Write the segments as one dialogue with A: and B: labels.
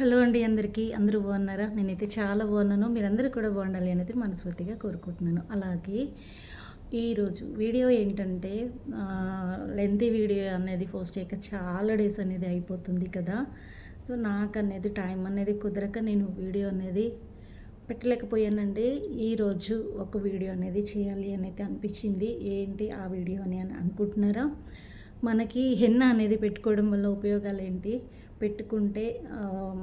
A: Hello అండి అందరికీ. అందరూ బాగున్నారా? నేనైతే చాలా బాగున్నాను. మీరందరూ కూడా బాగుండాలి అనేది మనస్ఫూర్తిగా కోరుకుంటున్నాను. అలాగే ఈరోజు వీడియో ఏంటంటే లెంతీ వీడియో అనేది పోస్ట్ చేయక చాలా డేస్ అనేది అయిపోతుంది కదా. సో నాకు అనేది టైం అనేది కుదరక నేను వీడియో అనేది పెట్టలేకపోయానండి. ఈరోజు ఒక వీడియో అనేది చేయాలి అనేది అనిపించింది. ఏంటి ఆ వీడియో అని అని అనుకుంటున్నారా? మనకి హెన్న అనేది పెట్టుకోవడం వల్ల ఉపయోగాలు ఏంటి పెట్టుకుంటే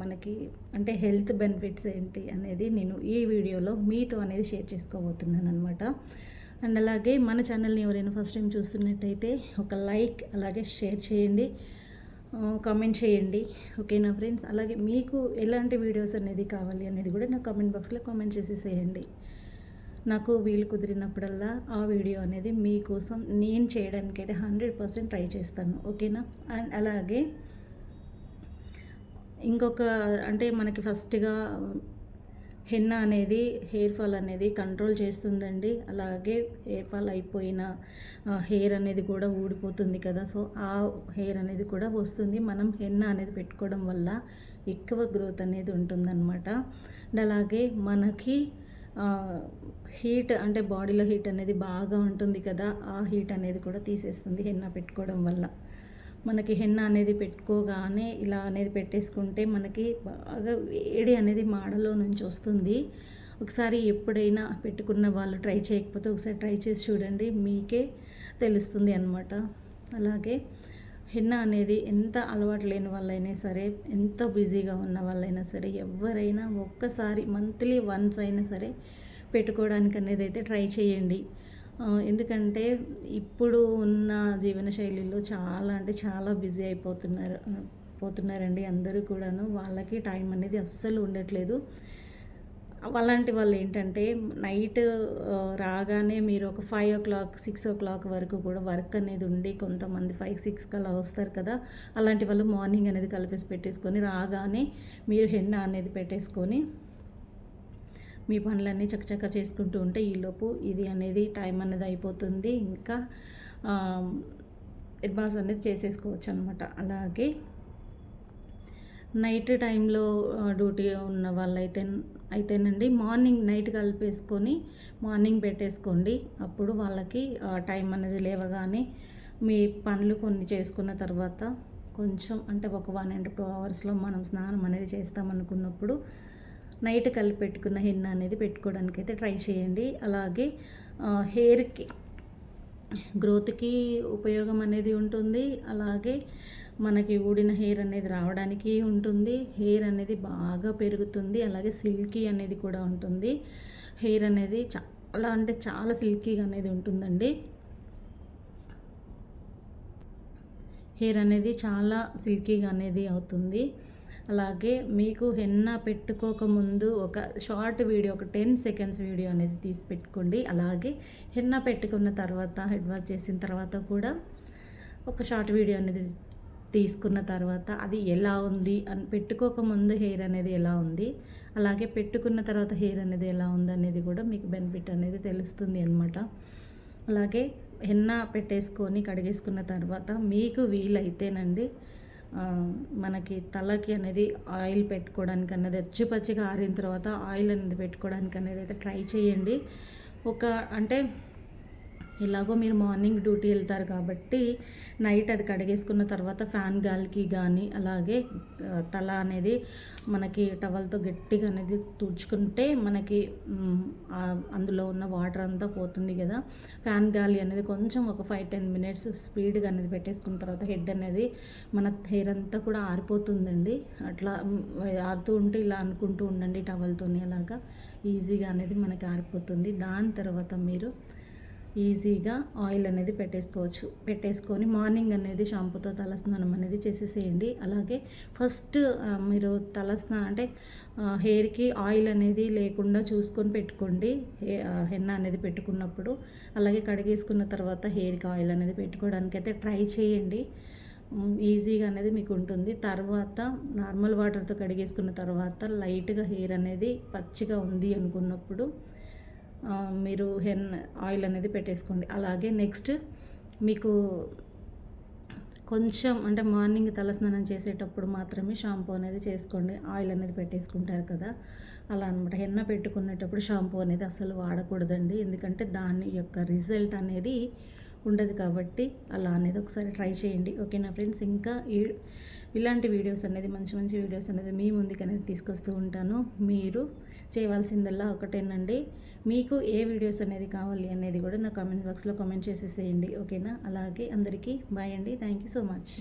A: మనకి అంటే హెల్త్ బెనిఫిట్స్ ఏంటి అనేది నేను ఈ వీడియోలో మీతో అనేది షేర్ చేసుకోబోతున్నాను అనమాట అండ్ అలాగే మన ఛానల్ని ఎవరైనా ఫస్ట్ టైం చూస్తున్నట్టయితే ఒక లైక్ అలాగే షేర్ చేయండి. కామెంట్ చేయండి. ఓకేనా ఫ్రెండ్స్? అలాగే మీకు ఎలాంటి వీడియోస్ అనేది కావాలి అనేది కూడా నా కామెంట్ బాక్స్లో కామెంట్ చేసేసేయండి. నాకు వీలు కుదిరినప్పుడల్లా ఆ వీడియో అనేది మీకోసం నేను చేయడానికి అయితే హండ్రెడ్ పర్సెంట్ ట్రై చేస్తాను. ఓకేనా? అండ్ అలాగే ఇంకొక అంటే మనకి ఫస్ట్గా హెన్న అనేది హెయిర్ ఫాల్ అనేది కంట్రోల్ చేస్తుందండి. అలాగే హెయిర్ ఫాల్ అయిపోయిన హెయిర్ అనేది కూడా ఊడిపోతుంది కదా. సో ఆ హెయిర్ అనేది కూడా వస్తుంది. మనం హెన్న అనేది పెట్టుకోవడం వల్ల ఎక్కువ గ్రోత్ అనేది ఉంటుందన్నమాట. అండ్ అలాగే మనకి హీట్ అంటే బాడీలో హీట్ అనేది బాగా ఉంటుంది కదా. ఆ హీట్ అనేది కూడా తీసేస్తుంది హెన్న పెట్టుకోవడం వల్ల. మనకి హెన్న అనేది పెట్టుకోగానే ఇలా అనేది పెట్టేసుకుంటే మనకి బాగా వేడి అనేది మాడలో నుంచి వస్తుంది. ఒకసారి ఎప్పుడైనా పెట్టుకున్న వాళ్ళు ట్రై చేయకపోతే ఒకసారి ట్రై చేసి చూడండి మీకే తెలుస్తుంది అనమాట అలాగే హెన్న అనేది ఎంత అలవాటు లేని వాళ్ళైనా సరే ఎంత బిజీగా ఉన్న వాళ్ళైనా సరే ఎవరైనా ఒక్కసారి మంత్లీ వన్స్ అయినా సరే పెట్టుకోవడానికి అనేది అయితే ట్రై చేయండి. ఎందుకంటే ఇప్పుడు ఉన్న జీవన శైలిలో చాలా అంటే చాలా బిజీ అయిపోతున్నారు పోతున్నారండి అందరూ కూడాను. వాళ్ళకి టైం అనేది అస్సలు ఉండట్లేదు. అలాంటి వాళ్ళు ఏంటంటే నైట్ రాగానే మీరు ఒక five o'clock six o'clock వరకు కూడా వర్క్ అనేది ఉండి కొంతమంది ఫైవ్ సిక్స్కి అలా వస్తారు కదా అలాంటి వాళ్ళు మార్నింగ్ అనేది కలిపేసి పెట్టేసుకొని రాగానే మీరు హెన్న అనేది పెట్టేసుకొని మీ పనులన్నీ చకచక చేసుకుంటూ ఉంటే ఈలోపు ఇది అనేది టైం అనేది అయిపోతుంది. ఇంకా అడ్వాన్స్ అనేది చేసేసుకోవచ్చు అనమాట అలాగే నైట్ టైంలో డ్యూటీ ఉన్న వాళ్ళైతే అయితేనండి మార్నింగ్ నైట్ కలిపేసుకొని మార్నింగ్ పెట్టేసుకోండి. అప్పుడు వాళ్ళకి టైం అనేది లేవగానే మీ పనులు కొన్ని చేసుకున్న తర్వాత కొంచెం అంటే ఒక వన్ అండ్ టూ అవర్స్లో మనం స్నానం అనేది చేస్తామనుకున్నప్పుడు నైట్ కలిపి పెట్టుకున్న హెన్న అనేది పెట్టుకోవడానికి అయితే ట్రై చేయండి. అలాగే హెయిర్కి గ్రోత్కి ఉపయోగం అనేది ఉంటుంది. అలాగే మనకి ఊడిన హెయిర్ అనేది రావడానికి ఉంటుంది. హెయిర్ అనేది బాగా పెరుగుతుంది. అలాగే సిల్కీ అనేది కూడా ఉంటుంది. హెయిర్ అనేది చాలా అంటే చాలా సిల్కీగా అనేది ఉంటుందండి. హెయిర్ అనేది చాలా సిల్కీగా అనేది అవుతుంది. అలాగే మీకు హెన్న పెట్టుకోకముందు ఒక షార్ట్ వీడియో ఒక టెన్ సెకండ్స్ వీడియో అనేది తీసి పెట్టుకోండి. అలాగే హెన్న పెట్టుకున్న తర్వాత హెడ్ వాష్ చేసిన తర్వాత కూడా ఒక షార్ట్ వీడియో అనేది తీసుకున్న తర్వాత అది ఎలా ఉంది అని పెట్టుకోకముందు హెయిర్ అనేది ఎలా ఉంది అలాగే పెట్టుకున్న తర్వాత హెయిర్ అనేది ఎలా ఉంది అనేది కూడా మీకు బెనిఫిట్ అనేది తెలుస్తుంది అనమాట అలాగే హెన్న పెట్టేసుకొని కడిగేసుకున్న తర్వాత మీకు వీలైతేనండి మనకి తలకి అనేది ఆయిల్ పెట్టుకోవడానికి అన్నది అచ్చి పచ్చిగా ఆరిన తర్వాత ఆయిల్ అనేది పెట్టుకోవడానికి అనేది అయితే ట్రై చేయండి. ఒక అంటే ఎలాగో మీరు మార్నింగ్ డ్యూటీ వెళ్తారు కాబట్టి నైట్ అది కడిగేసుకున్న తర్వాత ఫ్యాన్ గాలికి కానీ అలాగే తల అనేది మనకి టవల్తో గట్టిగా అనేది తుడుచుకుంటే మనకి అందులో ఉన్న వాటర్ అంతా పోతుంది కదా. ఫ్యాన్ గాలి అనేది కొంచెం ఒక ఫైవ్ టెన్ మినిట్స్ స్పీడ్గా అనేది పెట్టేసుకున్న తర్వాత హెడ్ అనేది మన హెయిర్ అంతా కూడా ఆరిపోతుందండి. అట్లా ఆరుతూ ఉంటే ఇలా అనుకుంటూ ఉండండి టవల్తోని అలాగా ఈజీగా అనేది మనకి ఆరిపోతుంది. దాని తర్వాత మీరు ఈజీగా ఆయిల్ అనేది పెట్టేసుకోవచ్చు. పెట్టేసుకొని మార్నింగ్ అనేది షాంపూతో తలస్నానం అనేది చేసేసేయండి. అలాగే ఫస్ట్ మీరు తలస్నా అంటే హెయిర్కి ఆయిల్ అనేది లేకుండా చూసుకొని పెట్టుకోండి. హెన్న అనేది పెట్టుకున్నప్పుడు. అలాగే కడిగేసుకున్న తర్వాత హెయిర్కి ఆయిల్ అనేది పెట్టుకోవడానికి అయితే ట్రై చేయండి. ఈజీగా అనేది మీకు ఉంటుంది. తర్వాత నార్మల్ వాటర్తో కడిగేసుకున్న తర్వాత లైట్గా హెయిర్ అనేది పచ్చిగా ఉంది అనుకున్నప్పుడు మీరు హెన్ ఆయిల్ అనేది పెట్టేసుకోండి. అలాగే నెక్స్ట్ మీకు కొంచెం అంటే మార్నింగ్ తలస్నానం చేసేటప్పుడు మాత్రమే షాంపూ అనేది చేసుకోండి. ఆయిల్ అనేది పెట్టేసుకుంటారు కదా. అలా అనమాట హెన్న పెట్టుకునేటప్పుడు షాంపూ అనేది అసలు వాడకూడదండి. ఎందుకంటే దాని యొక్క రిజల్ట్ అనేది ఉండదు కాబట్టి అలా అనేది ఒకసారి ట్రై చేయండి. ఓకేనా ఫ్రెండ్స్? ఇంకా ఈ ఇలాంటి వీడియోస్ అనేది మంచి మంచి వీడియోస్ అనేది మీ ముందుకు అనేది తీసుకొస్తూ ఉంటాను. మీరు చేయవలసిందల్లా ఒకటేనండి. మీకు ఏ వీడియోస్ అనేది కావాలి అనేది కూడా నా కామెంట్ బాక్స్లో కామెంట్ చేసేసేయండి. ఓకేనా? అలాగే అందరికీ బాయ్ అండి. Thank you so much.